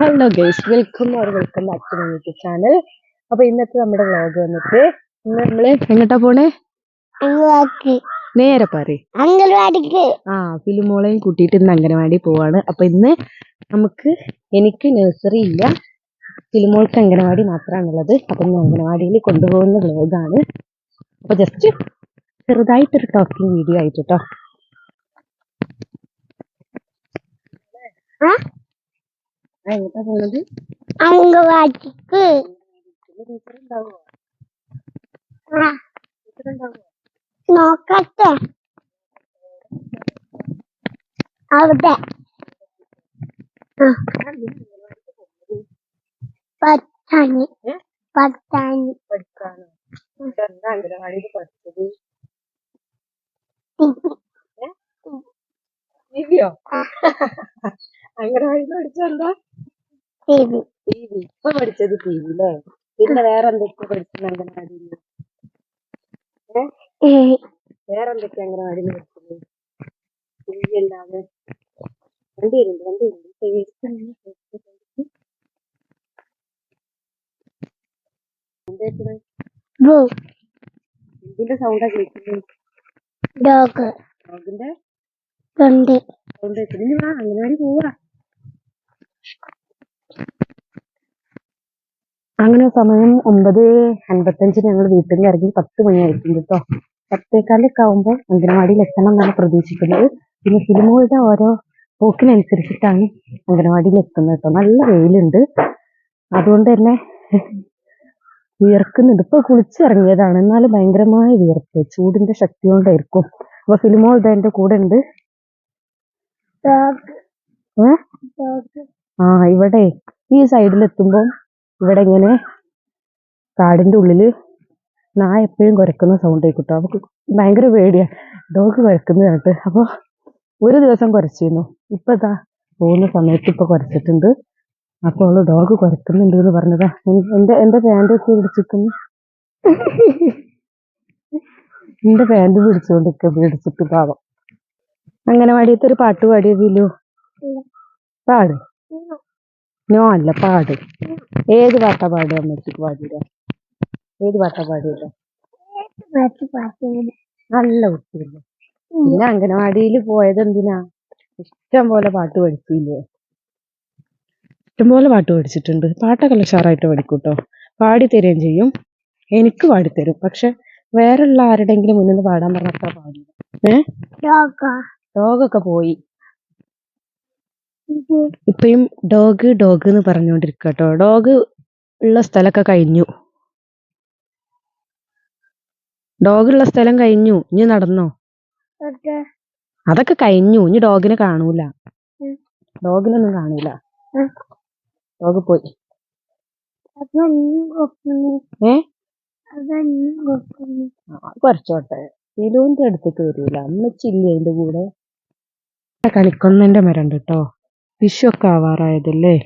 Hello guys welcome or welcome back to YouTube channel അപ്പൊ ഇന്നത്തെ നമ്മുടെ വ്ലോഗ് വന്നിട്ട് ഇന്ന് നമ്മൾ എങ്ങോട്ടാ പോണേ? നേരെ പറ അംഗൻവാടിക്ക്. ആ ഫിലിമോളെയും കൂട്ടിയിട്ട് ഇന്ന് അംഗനവാടി പോവാണ്. അപ്പൊ ഇന്ന് നമുക്ക് എനിക്ക് നഴ്സറി ഇല്ല. ഫിലിമോൾക്ക് അംഗനവാടി മാത്രമാണുള്ളത് അപ്പൊ ഇന്ന് അംഗനവാടിയിൽ കൊണ്ടുപോകുന്ന വ്ലോഗാണ് അപ്പൊ ജസ്റ്റ് ചെറുതായിട്ടൊരു ടോക്കിംഗ് വീഡിയോ ആയിട്ട് കേട്ടോ? എങ്ങോട്ടാ ടീച്ചർ ഉണ്ടാവുമോ നോക്കട്ടെ. അവിടെ. പത്താനി? പത്താനി പഠിക്കാനോ? അംഗനവാടിയിൽ പഠിച്ചത്? ടിവിയോ അംഗനവാടിയിൽ ശരി ടി വി ഇപ്പൊ പഠിച്ചത് ടി വി അല്ലേ പിന്നെ വേറെ എന്തൊക്കെ പഠിച്ചത് അംഗനവാടിയിൽ വേറെ എന്തൊക്കെ അംഗനവാടിയിൽ പഠിച്ചത്? ടി വി അല്ലാതെ? വണ്ടി വരുന്നുണ്ട് വണ്ടി വരുന്നുണ്ട് ബു എന്തിന്റെ സൗണ്ടാ കേൾക്കുന്നത് ഡോഗ്. ഡോഗിന്റെ? രണ്ട്. സൗണ്ട് കേൾക്കുന്നത് വാ അംഗനവാടി പോവാ. അങ്ങനെ സമയം ഒമ്പത് അൻപത്തഞ്ചിന് ഞങ്ങൾ വീട്ടിൽ നിന്ന് ഇറങ്ങി പത്ത് മണിയായിട്ടുണ്ട് കേട്ടോ പത്തേക്കാലൊക്കെ ആവുമ്പോൾ അംഗനവാടിയിൽ എത്തണം എന്നാണ് പ്രതീക്ഷിക്കുന്നത്. പിന്നെ സിനിമകളുടെ ഓരോ പോക്കിനനുസരിച്ചിട്ടാണ് അംഗനവാടിയിൽ എത്തുന്നത് കേട്ടോ നല്ല വെയിലുണ്ട്. അതുകൊണ്ട് തന്നെ വിയർക്കുന്നുണ്ട്. ഇപ്പൊ കുളിച്ചിറങ്ങിയതാണ്. എന്നാലും ഭയങ്കരമായ വിയർപ്പ്. ചൂടിന്റെ ശക്തി കൊണ്ടായിരിക്കും. അപ്പൊ ഫിലിമോൾ ഇതാ എന്റെ കൂടെ ഉണ്ട്. ഏഹ് ആ ഇവിടെ ഈ സൈഡിൽ എത്തുമ്പോൾ ഇവിടെ ഇങ്ങനെ കാടിന്റെ ഉള്ളിൽ നായ എപ്പോഴും കുരക്കുന്ന സൗണ്ട് കേട്ടോ അവൾക്ക് ഭയങ്കര പേടിയാണ് ഡോഗ് കുരക്കുന്നത് കേട്ട് അപ്പോൾ ഒരു ദിവസം കുരച്ചിരുന്നു. ഇപ്പം ഇതാ പോകുന്ന സമയത്ത് ഇപ്പൊ കുരച്ചിട്ടുണ്ട്. അപ്പോൾ അവൾ ഡോഗ് കുരക്കുന്നുണ്ട് എന്ന് പറഞ്ഞതാ. എന്റെ എന്റെ പാന്റ് ഒക്കെ പിടിച്ചിരിക്കുന്നു. എന്റെ പാന്റ് പിടിച്ചുകൊണ്ടൊക്കെ പിടിച്ചിട്ട് പാവം. അങ്ങനെ ഒരു പാട്ട് പാടിയതില്ലോ പാട്. നോ അല്ല പാട്. ഏത് പാട്ടാ പാടുക അമ്മച്ചിക്ക് പാടില്ല ഏത് പാട്ടാ പാടില്ല നല്ല കുട്ടിയില്ല. പിന്നെ അംഗനവാടിയിൽ പോയത് എന്തിനാ? ഇഷ്ടം പോലെ പാട്ട് പഠിച്ചില്ലേ? ഇഷ്ടം പോലെ പാട്ട് പഠിച്ചിട്ടുണ്ട്. പാട്ടൊക്കെ ഉഷാറായിട്ട് പഠിക്കൂട്ടോ. പാടി തരുകയും ചെയ്യും. എനിക്ക് പാടിത്തരും. പക്ഷെ വേറെ ഉള്ള ആരുടെങ്കിലും മുന്നിൽ പാടാൻ പറഞ്ഞാൽ പാടില്ല. ഏഹ് ഡോഗ് ഡോഗൊക്കെ പോയി. ഇത് ഇപ്പയും ഡോഗ് ഡോഗ് എന്ന് പറഞ്ഞുകൊണ്ടിരിക്കുക കേട്ടോ ഡോഗ് ഉള്ള സ്ഥലമൊക്കെ കഴിഞ്ഞു. ഡോഗ് ഉള്ള സ്ഥലം കഴിഞ്ഞു. ഇനി നടന്നോ? അതൊക്കെ കഴിഞ്ഞു. ഇനി ഡോഗിനെ കാണൂല. ഡോഗിനൊന്നും കാണൂല. ഡോഗ് പോയി. കൊറച്ചോട്ടെ ഏ? കുറച്ചോട്ടെ. അടുത്തേക്ക് വരൂല അമ്മച്ചില്ലേ അതിന്റെ കൂടെ? ആ കളിക്കൊന്നന്റെ മരം ഉണ്ട് കേട്ടോ വിഷു ഒക്കെ ആവാറായതല്ലേ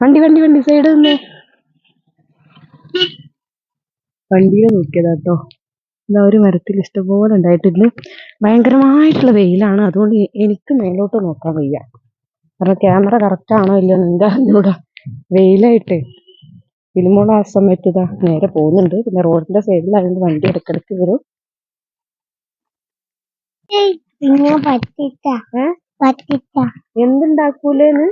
വണ്ടി വണ്ടി വണ്ടി സൈഡ് നിന്ന് വണ്ടിയെ നോക്കിയതാ കേട്ടോ ഇതാ ഒരു മരത്തിൽ ഇഷ്ടംപോലെ ഉണ്ടായിട്ടില്ല ഭയങ്കരമായിട്ടുള്ള വെയിലാണ്. അതുകൊണ്ട് എനിക്ക് മേലോട്ട് നോക്കാൻ വയ്യ. കാരണം ക്യാമറ കറക്റ്റ് ആണോ ഇല്ലയോ എന്താ അറിഞ്ഞൂടാ. വെയിലായിട്ട്. ഫിലിമോൾ ആ സമയത്ത് ഇതാ നേരെ പോകുന്നുണ്ട്. പിന്നെ റോഡിന്റെ സൈഡിലായതുകൊണ്ട് വണ്ടി ഇടയ്ക്കിടയ്ക്ക് വരും. പിന്നെ പറ്റിച്ച എന്തുണ്ടാക്കൂലേന്ന്?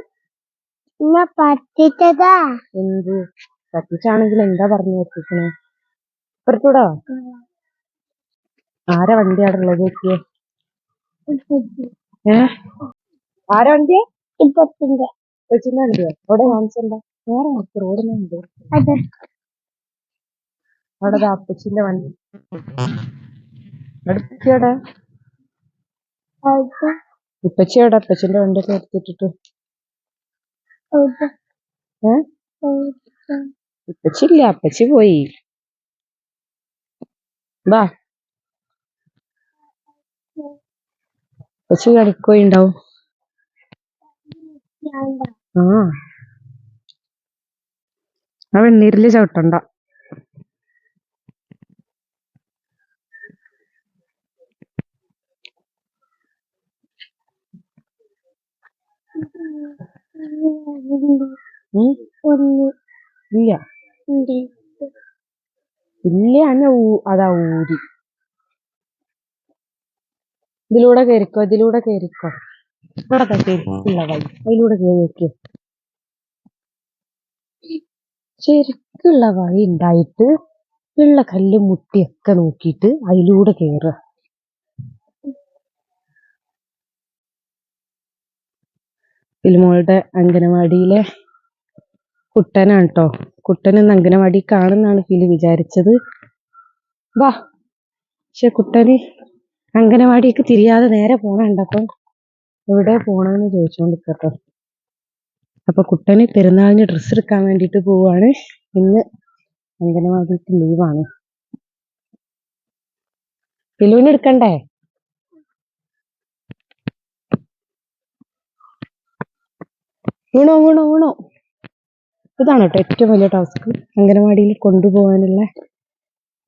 പിന്നെ പറ്റിച്ചതാ എന്ത്? പറ്റിച്ചാണെങ്കിൽ എന്താ പറഞ്ഞു വെച്ചിരിക്കണേ ഇപ്പുറത്തൂടാ? ആരാ വണ്ടി അവിടെ ഉള്ളത് നോക്കിയേ? ഏ? ആരാ വണ്ടിയാ? ഇപ്പത്തിന്റെ കൊച്ചിന്റെ വണ്ടിയോ? അവിടെ കാണിച്ചെന്താ? നേരെ നോക്കി റോഡിനുണ്ട് അവിടെ അപ്പച്ചിന്റെ വണ്ടി. അടുപ്പിച്ചവിടെ അത് എവിടെ? അപ്പച്ചിന്റെ വണ്ടിയൊക്കെ എടുത്തിട്ടിട്ട് ഏ? അത് ഇപ്പച്ചില്ല അപ്പച്ചി പോയി. വാ. ഉപ്പച്ചി കളിക്കോയിണ്ടാവും ആ. ആ വെണ്ണീരിൽ ചവിട്ടണ്ട. ഇല്ല. ഇല്ല അന്നെ അതാ ഊരി. ഇതിലൂടെ കയറിക്കോ ഇതിലൂടെ കയറിക്കോ ഇവിടെ ശരിക്കുള്ള വഴി. അതിലൂടെ കയറിക്കോ ശരിക്കുള്ള വഴി ഉണ്ടായിട്ട് ഉള്ള കല്ല് മുട്ടിയൊക്കെ നോക്കിയിട്ട് അതിലൂടെ കയറുക ഫിലിമോളുടെ അംഗനവാടിയിലെ കുട്ടനാണ് കേട്ടോ കുട്ടൻ ഇന്ന് അംഗനവാടി കാണുന്നാണ് ഫിലി വിചാരിച്ചത്. വാ. പക്ഷെ കുട്ടന് അംഗനവാടിക്ക് തിരിയാതെ നേരെ പോണുണ്ട്. അപ്പം എവിടെ പോണെന്ന് ചോദിച്ചോണ്ട് കേട്ടോ അപ്പൊ കുട്ടന് പെരുന്നാളിന് ഡ്രസ്സ് എടുക്കാൻ വേണ്ടിയിട്ട് പോവാണ്. ഇന്ന് അംഗനവാടിക്ക് ലീവാണ്. ഫിലുവിന് എടുക്കണ്ടേ? വീണോ വീണോ വീണോ? ഇതാണ് കേട്ടോ ഏറ്റവും വലിയ ടാസ്ക് അംഗനവാടിയിൽ കൊണ്ടുപോകാനുള്ള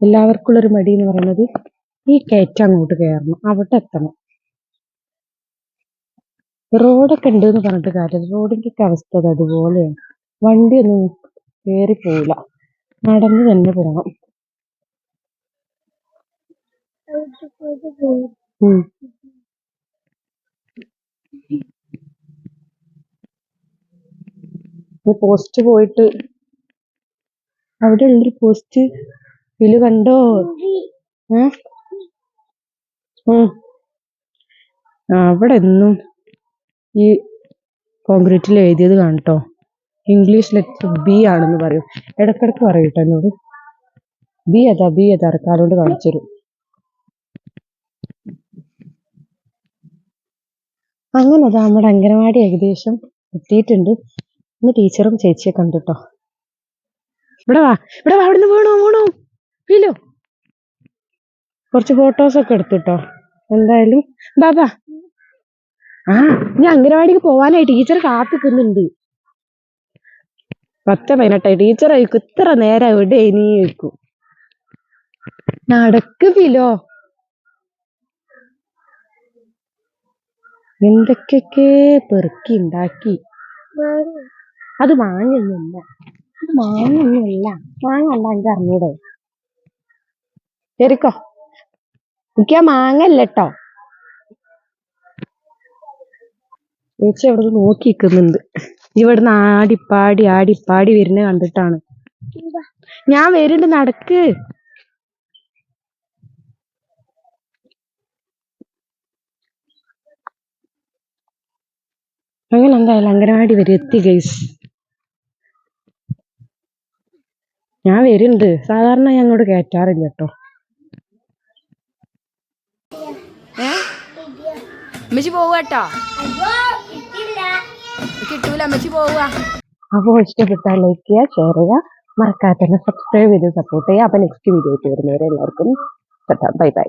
എല്ലാവർക്കും ഉള്ളൊരു മടി എന്ന് പറയുന്നത് ഈ കയറ്റം അങ്ങോട്ട് കയറണം അവിടെ എത്തണം. റോഡൊക്കെ ഉണ്ട് എന്ന് പറഞ്ഞിട്ട് കാര്യം റോഡിന്റെ ഒക്കെ അവസ്ഥ അത് അതുപോലെയാണ്. വണ്ടിയൊന്നും കയറി പോവില്ല. നടന്ന് തന്നെ പോകണം അവിടെ പോയിട്ട് പോകും ഉം. ഈ പോസ്റ്റ് പോയിട്ട് അവിടെ ഉള്ളൊരു പോസ്റ്റ് ഇതിൽ കണ്ടോ അവിടെ എന്നും ഈ കോൺക്രീറ്റിൽ എഴുതിയത് കാണട്ടോ ഇംഗ്ലീഷ് ലെറ്റർ ബി ആണെന്ന് പറയും. ഇടക്കിടക്ക് പറയും കേട്ടോ എന്നോട്. ബി അതാ ബി അതാ കാലോണ്ട് കാണിച്ചു തരും. അങ്ങനെ അതാ നമ്മുടെ അംഗനവാടി ഏകദേശം എത്തിയിട്ടുണ്ട്. ഇന്ന് ടീച്ചറും ചേച്ചിയെ കണ്ടുട്ടോ ഇവിടെ വാ ഇവിടെ വാ അവിടുന്ന് വീണോ വീണോ? വീലോ കുറച്ച് ഫോട്ടോസ് ഒക്കെ എടുത്തുട്ടോ എന്തായാലും ബാബാ. ആ ഞാൻ അംഗനവാടിക്ക് പോവാനായി ടീച്ചർ കാത്തിക്കുന്നുണ്ട്. പത്ത് പതിനെട്ടായി ടീച്ചർ ചോദിക്കും ഇത്ര നേരം ഇവിടെ ഇനി ചോദിക്കും നടക്ക് ഫിലോ എന്തൊക്കെയൊക്കെ പെറുക്കി ഉണ്ടാക്കി. അത് വാങ്ങുന്നില്ല. അത് വാങ്ങുന്നില്ല. അല്ല എനിക്ക് അറിഞ്ഞൂടെ. ശരിക്കോ? എനിക്ക് ആ മാങ്ങ കേട്ടോ ചേച്ചി അവിടെ നോക്കി നിൽക്കുന്നുണ്ട്. ഇവിടുന്ന് ആടിപ്പാടി ആടിപ്പാടി വരുന്നത് കണ്ടിട്ടാണ്. ഞാൻ വരുന്നുണ്ട് നടക്ക്. അങ്ങനെ എന്തായാലും അംഗനവാടി വരെ എത്തി ഗൈസ് ഞാൻ വരുന്നുണ്ട്. സാധാരണ ഞാൻ അങ്ങോട്ട് കയറ്റാറില്ല കേട്ടോ അമ്മച്ചി പോവാട്ടോ കിട്ടൂല അമ്മച്ചി പോവാ അപ്പോൾ ഇഷ്ടപ്പെട്ടാൽ ലൈക്ക് ചെയ്യുക ഷെയർ ചെയ്യുക. മറക്കാതെ തന്നെ സബ്സ്ക്രൈബ് ചെയ്ത് സപ്പോർട്ട് ചെയ്യുക. അപ്പോൾ നെക്സ്റ്റ് വീഡിയോ ആയിട്ട് വരുന്നവരെ എല്ലാവർക്കും ബൈ ബൈ